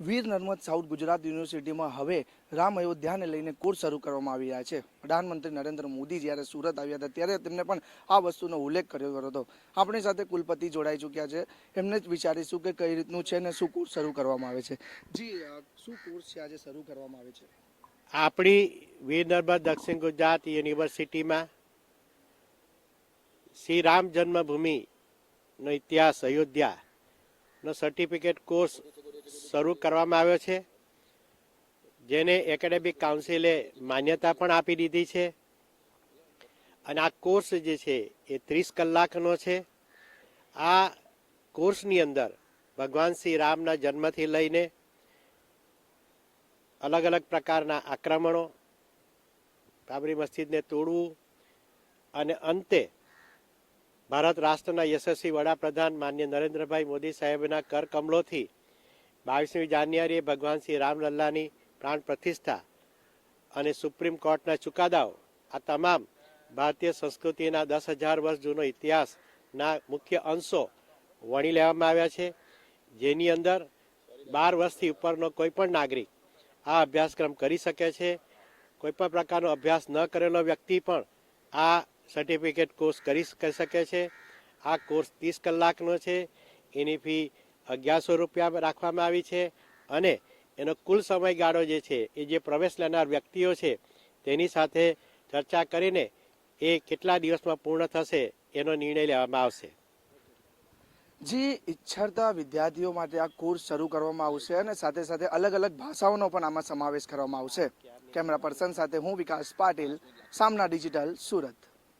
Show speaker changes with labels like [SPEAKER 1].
[SPEAKER 1] Veer Narmad south Gujarat યુનિવર્સિટીમાં હવે રામ અયોધ્યાને લઈને કોર્સ શરૂ કરવામાં આવી રહ્યા છે. પ્રધાનમંત્રી નરેન્દ્ર મોદી જ્યારે સુરત આવ્યા હતા ત્યારે તેમને પણ આ વસ્તુનો ઉલ્લેખ કર્યો હતો. આપણી સાથે કુલપતિ જોડાઈ ચૂક્યા છે. એમને જ વિચારીશું કે કઈ રીતનું છે ને શું કોર્સ શરૂ કરવામાં આવે છે. જી શું કોર્સ છે આજે શરૂ કરવામાં આવે છે?
[SPEAKER 2] આપણી વીર નર્મદ દક્ષિણ ગુજરાત યુનિવર્સિટીમાં શ્રી રામ જન્મભૂમિનો ઇતિહાસ, અયોધ્યાનો સર્ટિફિકેટ કોર્સ શરૂ કરવામાં આવ્યો છે. જેને એકેડેમિક કાઉન્સિલે માન્યતા પણ આપી દીધી છે. અને આ કોર્સ જે છે એ ત્રીસ કલાકનો છે. આ કોર્સની અંદર ભગવાન શ્રી રામના જન્મથી લઈને અલગ અલગ પ્રકારના આક્રમણો, બાબરી મસ્જિદને તોડવું અને અંતે ભારત રાષ્ટ્રના યશસ્વી વડાપ્રધાન માન્ય નરેન્દ્રભાઈ મોદી સાહેબના કર કમલોથી બાવીસમી જાન્યુઆરીએ ભગવાન શ્રી રામલલ્લાની પ્રાણ પ્રતિષ્ઠા અને સુપ્રીમ કોર્ટના ચુકાદાઓ, આ તમામ ભારતીય સંસ્કૃતિના દસ હજાર વર્ષ જૂનો ઇતિહાસના મુખ્ય અંશો વણી લેવામાં આવ્યા છે. જેની અંદર બાર વર્ષથી ઉપરનો કોઈ પણ નાગરિક આ અભ્યાસક્રમ કરી શકે છે. કોઈ પણ પ્રકારનો અભ્યાસ ન કરેલો વ્યક્તિ પણ આ સર્ટિફિકેટ કોર્સ કરી શકે છે. આ કોર્સ ત્રીસ કલાકનો છે. એની ફી અગિયારસો રૂપિયા રાખવામાં આવી છે અને એનો કુલ સમયગાળો જે છે, એ જે પ્રવેશ લેનાર વ્યક્તિઓ છે, તેની સાથે ચર્ચા કરીને એ કેટલા દિવસમાં પૂર્ણ થશે એનો નિર્ણય લેવામાં આવશે.
[SPEAKER 1] જે, ઈચ્છરતા વિદ્યાર્થીઓ માટે આ કોર્સ શરૂ કરવામાં આવશે અને સાથે સાથે અલગ અલગ ભાષાઓનો પણ આમાં સમાવેશ કરવામાં આવશે. કેમેરા પર્સન સાથે હું વિકાસ પાટીલ, સામના ડિજિટલ સુરત.